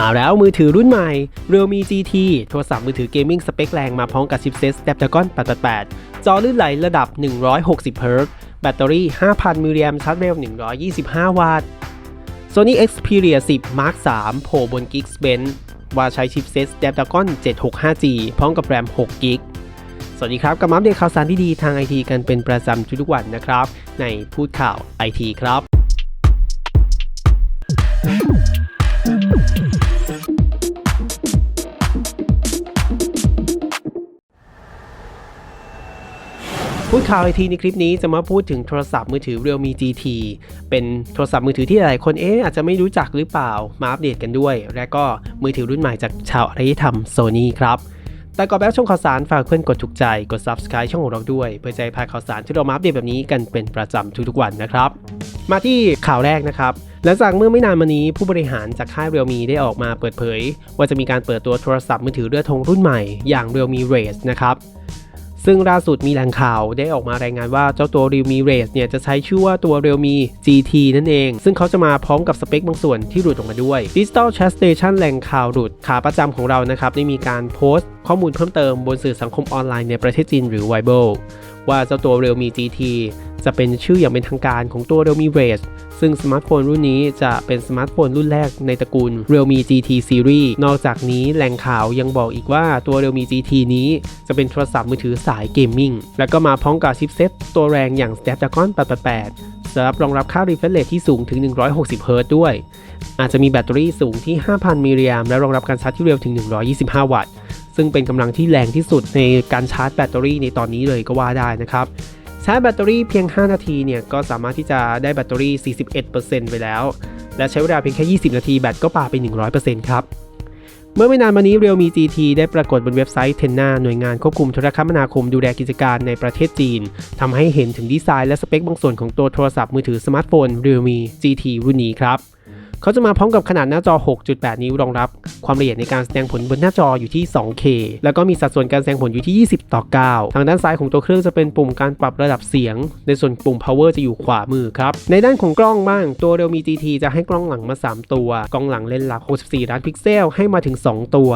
มาแล้วมือถือรุ่นใหม่ Realme GT โทรศัพท์มือถือเกมมิ่งสเปคแรงมาพร้อมกับชิปเซ็ต Snapdragon 888 จอลื่นไหลระดับ 160 Hz แบตเตอรี่ 5,000มิลลิแอมป์ชาร์จเร็ว 125 วัตต์ Sony Xperia 10 Mark 3โผล่บน Geekbench ว่าใช้ชิปเซ็ต Snapdragon 765G พร้อมกับแรม 6 g b สวัสดีครับกับมาอัปเดตข่าวสารที่ดีทางไอทีกันเป็นประจำทุกวันนะครับ ในพูดข่าวไอทีครับ พูดข่าวไอทีในคลิปนี้จะมาพูดถึงโทรศัพท์มือถือ Realme GT เป็นโทรศัพท์มือถือที่หลายคนเอ๊ะอาจจะไม่รู้จักหรือเปล่า มาอัปเดตกันด้วย และก็มือถือรุ่นใหม่จากชาวอารยธรรม Sony ครับ แต่ก่อนไปรับชมข่าวสารฝากเพื่อนกดถูกใจ กด Subscribe ช่องของเราด้วย เพื่อจะให้พาข่าวสารที่เรามาอัปเดตแบบนี้กันเป็นประจำทุกๆวันนะครับ มาที่ข่าวแรกนะครับหลังจากเมื่อไม่นานมานี้ผู้บริหารจากค่าย Realme ได้ออกมาเปิดเผย ว่าจะมีการเปิดตัวโทรศัพท์มือถือเรือธงรุ่นใหม่อย่าง Realme Race นะครับ ซึ่งล่าสุดมีแหล่งข่าวได้ออกมารายงานว่าเจ้าตัว Realme Race เนี่ยจะใช้ชื่อว่าตัว Realme GT นั่นเอง ซึ่งเขาจะมาพร้อมกับสเปคบางส่วนที่หลุดออกมาด้วย Digital Chat Station แหล่งข่าวหลุดขาประจำของเรานะครับได้มีการโพสต์ ข้อมูลเพิ่มเติมบนสื่อสังคมออนไลน์ในประเทศจีนหรือ Weibo ว่าเจ้าตัว Realme GT จะเป็นชื่ออย่างเป็นทางการของตัว Realme Race ซึ่งสมาร์ทโฟนรุ่นนี้จะเป็นสมาร์ทโฟนรุ่นแรกในตระกูล Realme GT Series นอกจากนี้แหล่งข่าวยังบอกอีกว่าตัว Realme GT นี้จะเป็นโทรศัพท์มือถือสายเกมมิ่ง และก็มาพร้อมกับชิปเซ็ตตัวแรงอย่าง Snapdragon 888สำหรับรองรับค่า refresh rate ที่สูงถึง 160 Hz ด้วย อาจจะมีแบตเตอรี่สูงที่ 5,000 มิลลิแอมป์และรองรับการชาร์จที่เร็วถึง 125 วัตต์ ซึ่งเป็นกำลังที่แรงที่สุดในการชาร์จแบตเตอรี่ในตอนนี้เลยก็ว่าได้นะครับ ชาร์จแบตเตอรี่เพียง 5 นาทีเนี่ยก็สามารถที่จะได้แบตเตอรี่ 41%ไปแล้ว และใช้เวลาเพียงแค่ 20 นาทีแบตก็ปาไป 100%ครับ เมื่อไม่นานมานี้ Realme GT ได้ปรากฏบนเว็บไซต์เทนนาหน่วยงานควบคุมโทรคมนาคมดูแลกิจการในประเทศจีนทำให้เห็นถึงดีไซน์และสเปคบางส่วนของตัวโทรศัพท์มือถือสมาร์ทโฟน Realme GT รุ่นนี้ครับ เขาจะมาพร้อมกับขนาดหน้าจอ 6.8 นิ้วรองรับ ความละเอียดในการแสดงผลบนหน้าจออยู่ที่ 2K แล้วก็มีสัดส่วนการแสดงผลอยู่ที่ 20 ต่อ 9 ทางด้านซ้ายของตัวเครื่องจะเป็นปุ่มการปรับระดับเสียง ในส่วนปุ่ม power จะอยู่ขวามือครับ ในด้านของกล้องบ้าง ตัว Realme GT จะให้กล้องหลังมา 3 ตัว กล้องหลังเลนส์หลัก 64 ล้านพิกเซล ให้มาถึง 2 ตัว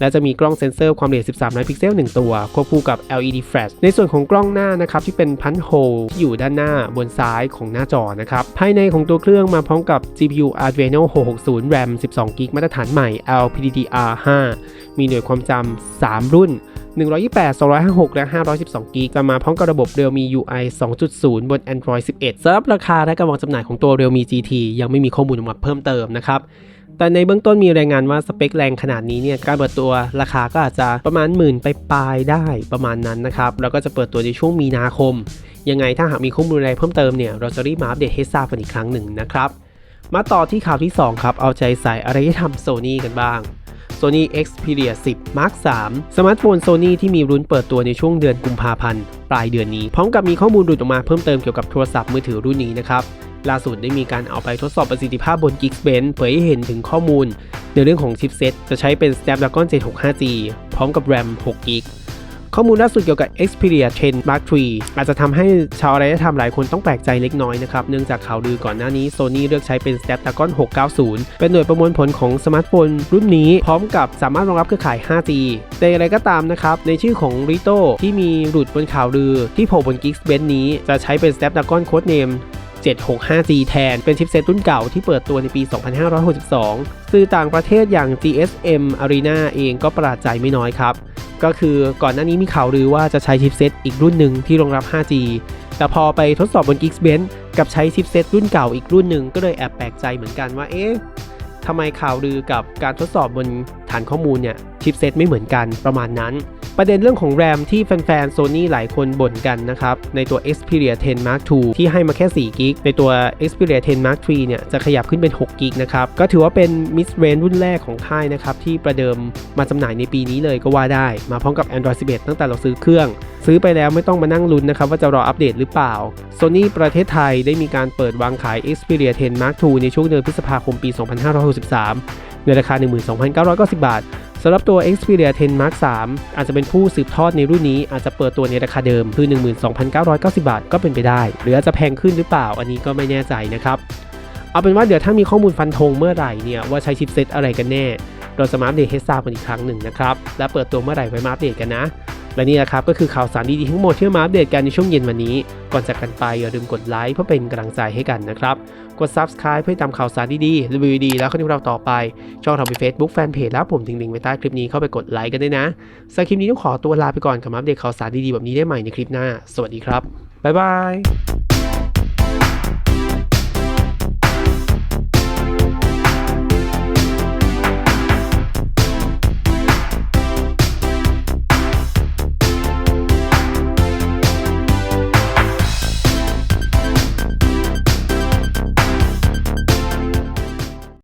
และจะมีกล้องเซ็นเซอร์ความละเอียด 13 ล้านพิกเซล 1 ตัว ควบคู่กับ LED flash ในส่วนของกล้องหน้านะครับที่เป็นพันโฮลที่อยู่ด้านหน้าบนซ้ายของหน้าจอนะครับ ภายในของตัวเครื่องมาพร้อมกับ GPU Adreno 660 RAM 12 g b มาตรฐานใหม่ LPDDR5 มีหน่วยความจำ 3 รุ่น 128 256 และ 512 g b จะมาพร้อมกับระบบ Realme UI 2.0 บน Android 11สำหรับราคาและการวางจำหน่ายของตัว Realme GT ยังไม่มีข้อมูลออกมาเพิ่มเติมนะครับ แต่ในเบื้องต้นมีรายงานว่าสเปคแรงขนาดนี้เนี่ยการเปิดตัวราคาก็อาจจะประมาณหมื่นไปปลายได้ประมาณนั้นนะครับแล้วก็จะเปิดตัวในช่วงมีนาคม ยังไงถ้าหากมีข้อมูลอะไรเพิ่มเติมเนี่ยเราจะรีบมาอัปเดตให้ทราบกันอีกครั้งหนึ่งนะครับมาต่อที่ข่าวที่ 2 ครับ เอาใจใส่อารยธรรมโซ n y กันบ้าง Sony Xperia 10 Mark 3 สมาร์ทโฟน Sony ที่มีรุ้นเปิดตัวในช่วงเดือนกุมภาพันธ์ ปลายเดือนนี้ พร้อมกับมีข้อมูลหลุดออกมาเพิ่มเติมเกี่ยวกับโทรศัพท์มือถือรุ่นนี้นะครับ ล่าสุดได้มีการเอาไปทดสอบประสิทธิภาพบน Geekbench เผยให้เห็นถึงข้อมูล ในเรื่องของชิปเซ็ตจะใช้เป็น Snapdragon 765G พร้อมกับ RAM 6 g b ข้อมูลล่าสุดเกี่ยวกับ Xperia 10 Mark III อาจจะทำให้ชาวอารยธรรมหลายคนต้องแปลกใจเล็กน้อยนะครับ เนื่องจากข่าวลือก่อนหน้านี้ Sony เลือกใช้เป็น Snapdragon 690 เป็นหน่วยประมวลผลของสมาร์ทโฟนรุ่นนี้ พร้อมกับสามารถรองรับเครือข่าย 5G แต่อย่างไรก็ตามนะครับ ในชื่อของ Rito ที่มีหลุดบนข่าวลือที่โผล่บน Geekbench นี้จะใช้เป็น Snapdragon Codename 765G แทน เป็นชิปเซตรุ่นเก่าที่เปิดตัวในปี 2562 สื่อต่างประเทศอย่าง GSM Arena เองก็ประหลาดใจไม่น้อยครับ ก็คือก่อนหน้านี้มีข่าวลือว่าจะใช้ชิปเซตอีกรุ่นหนึ่งที่รองรับ 5G แต่พอไปทดสอบบน Geekbench กับใช้ชิปเซตรุ่นเก่าอีกรุ่นหนึ่งก็เลยแอบแปลกใจเหมือนกันว่าเอ๊ะทำไมข่าวลือกับการทดสอบบนฐานข้อมูลเนี่ยชิปเซตไม่เหมือนกันประมาณนั้น ประเด็นเรื่องของแรมที่แฟนๆ Sony หลายคนบ่นกันนะครับ ในตัว Xperia 10 Mark II ที่ให้มาแค่4 g b ในตัว Xperia 10 Mark III เนี่ยจะขยับขึ้นเป็น6 g b นะครับ ก็ถือว่าเป็น mid range รุ่นแรกของค่ายนะครับ ที่ประเดิมมาจำหน่ายในปีนี้เลยก็ว่าได้ มาพร้อมกับ Android 11 ตั้งแต่เราซื้อเครื่อง ซื้อไปแล้วไม่ต้องมานั่งลุ้นนะครับ ว่าจะรออัปเดตหรือเปล่า Sony ประเทศไทยได้มีการเปิดวางขาย Xperia 10 Mark II ในช่วงเดือนพฤษภาคมปี 2563ในราคา 12,990 บาทำหรับตัว Xperia 10 Mark 3 อาจจะเป็นผู้สืบทอดในรุ่นนี้อาจจะเปิดตัวในราคาเดิมคือ 12,990 บาทก็เป็นไปได้ หรืออาจจะแพงขึ้นหรือเปล่าอันนี้ก็ไม่แน่ใจนะครับเอาเป็นว่าเดี๋ยวถ้ามีข้อมูลฟันธงเมื่อไหร่เนี่ยว่าใช้ชิปเซตอะไรกันแน่ เราจะมาอัปเดตให้ทราบกันอีกครั้งหนึ่งนะครับ และเปิดตัวเมื่อไหร่ไว้มาอัปเดตกันนะ และนี่แหละครับก็คือข่าวสารดีๆทั้งหมดที่มาอัปเดตกันในช่วงเย็นวันนี้ ก่อนจากกันไปอย่าลืมกดไลค์เพื่อเป็นกำลังใจให้กันนะครับ กด subscribe เพื่อตามข่าวสารดีๆรีวิวดีแล้วข้อนี้เราต่อไป ช่องทาไป Facebook Fanpage แล้วผมทิ้งลิงก์ไว้ใต้คลิปนี้เข้าไปกดไลค์กันด้วยนะสำหรับคลิปนี้ต้องขอตัวลาไปก่อนกับมาอัปเดตข่าวสารดีๆแบบนี้ได้ใหม่ในคลิปหน้า สวัสดีครับบ๊ายบาย